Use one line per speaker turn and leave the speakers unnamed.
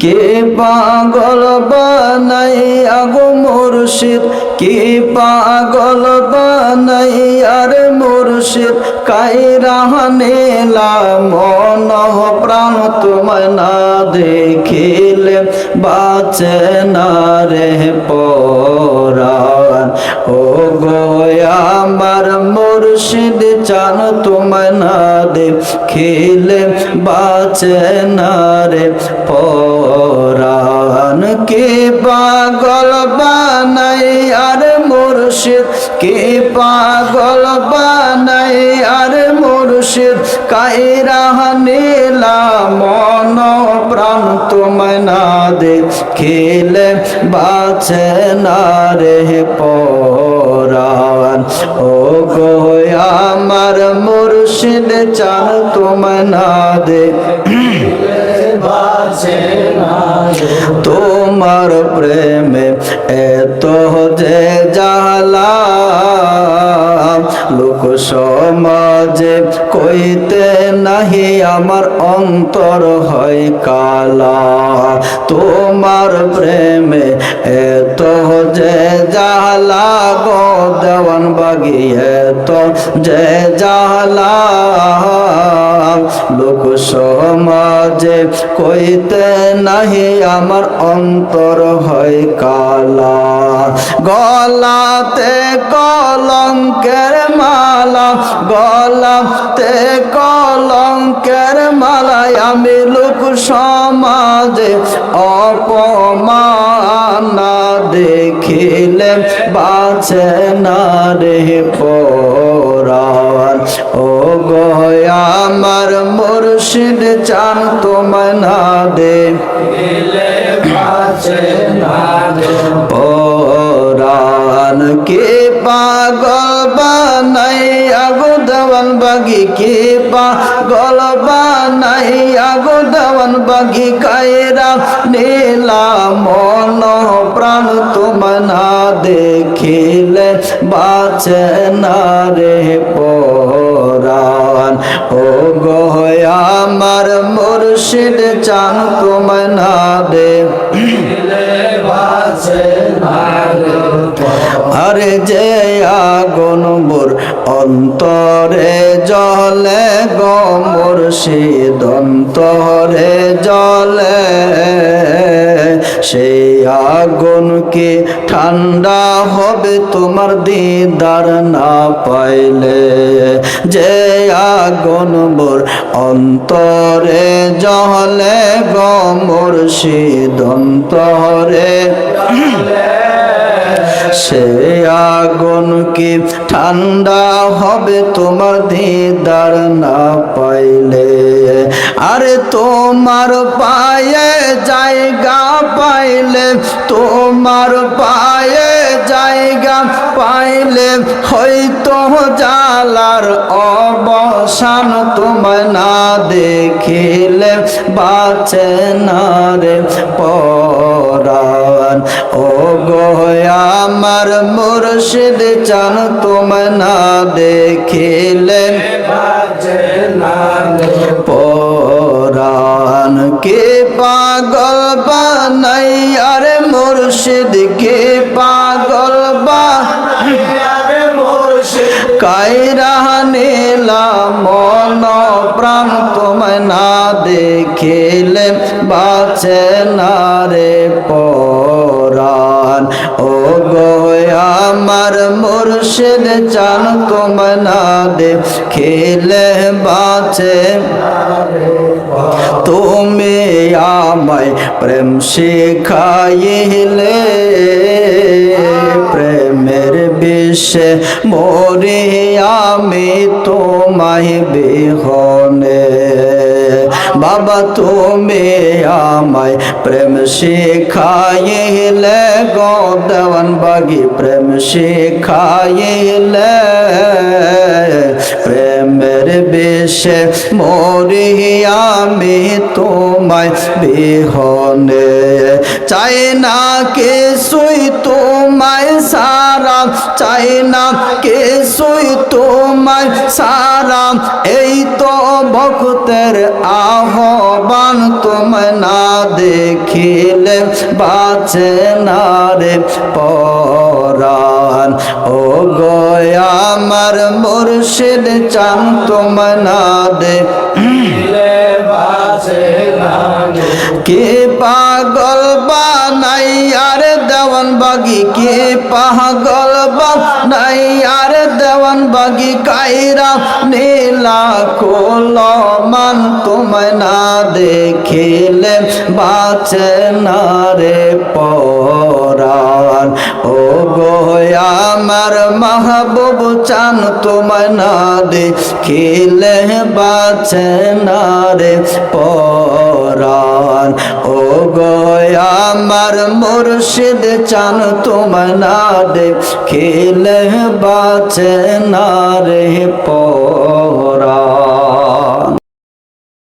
কে পাগল বানাই আগো মুর্শিদ? কে পাগল বানাই আর মুর্শিদ? কাই নিলা মন প্রাণ তোমায় না দেখিলে বাঁচে না রে গোয়া আমার মুর্শিদ চান তোমায় না দেখিলে বাঁচে না রে পরাণ। কে পাগল বানাই আর মুর্শিদ, কে পাগল বানাই মুর্শিদ কাইরা নীলা মন প্রাণ তোমায় না দে খেলে বাঁচে না রে পরাণ। ও গো আমার মুর্শিদ চান তোমায় না দে। তোমার প্রেমে এত লোক সমাজে কইতে নাহি আমার অন্তর হয় কালা। তোমার প্রেমে এত যে জালা গো, দেওয়ান বাগি এত যে জালা লোক সমাজে কইতে নাহি আমার অন্তর হয় কালা। গলাতে কলঙ্কের মালা, গলাতে কলঙ্কের মালায় আমি লোক সমাজে অপমান দেখিলে বাঁচে না রে পরাণ মুর্শিদ চান তোমায় না দে। কে পাগল বানাই, আগো দেওয়ান বাগি কে পাগল বানাই, আগো দেওয়ান বাগি কায়রা নীলা মন, প্রাণ তোমায় না দেখিলে বাঁচে না রে পরাণ ও গয়া আমার মুর্শিদ, চান তোমায় না দে। আরে যে আগুন মোর অন্তরে জলে গো মুর্শিদ, অন্তরে জলে সেই আগুন কি ঠান্ডা হবে তোমার দিদার না পাইলে। যে আগুন মোর অন্তরে জলে গো মুর্শিদ অন্তরে সে আগুন কি ঠান্ডা হবে তোমার দিদার না পাইলে। আরে তোমার পায়ে জায়গা পাইলে, তোমার পায়ে জায়গা পাইলে হয়তো জালার অবসান তোমায় না দেখিলে বাঁচে না রে পরাণ। ও আমার মুর্শিদ চান তোমায় না দেখিলে। পরাণ কে পাগল বানাই, আরে মুর্শিদ কে পাগল বা কায়রা নীলা মন প্রাণ তোমায় না দেখিলে বাঁচে না রে পরাণ মুর্শিদ চান তোমায় না দেখিলে বাঁচে। তুমি আমায় প্রেম শিখাইলে, প্রেমের বিষে মরে আমি তোমায় বিহনে। বাবা, তুমি আমায় প্রেম শিখাইলে গো দেওয়ান বাগি, প্রেম শিখাইলে প্রেমের বেশে মরি আমি তোমায় বিহনে। চাই না কে সুই তোমায় সারা, চাই না কে দেখিলে বাঁচে না রে পরাণ। ও গয়া আমার মুর্শিদ, চান তোমায় না দে। কে পাগল বানাই, আর দেওয়ান বাগি কে পাগল বানাই, আর দেওয়ান বাগি কাইরা নীলা কোল মান তোমায় না দেখিলে বাঁচে না রে পরাণ। ও গো আমার মাহবুব চান তোমায় না খেলে বাছে না রে পরাণ। ও গয়া আমার মুর্শিদ চান তোমায় না খেলে বাছে না রে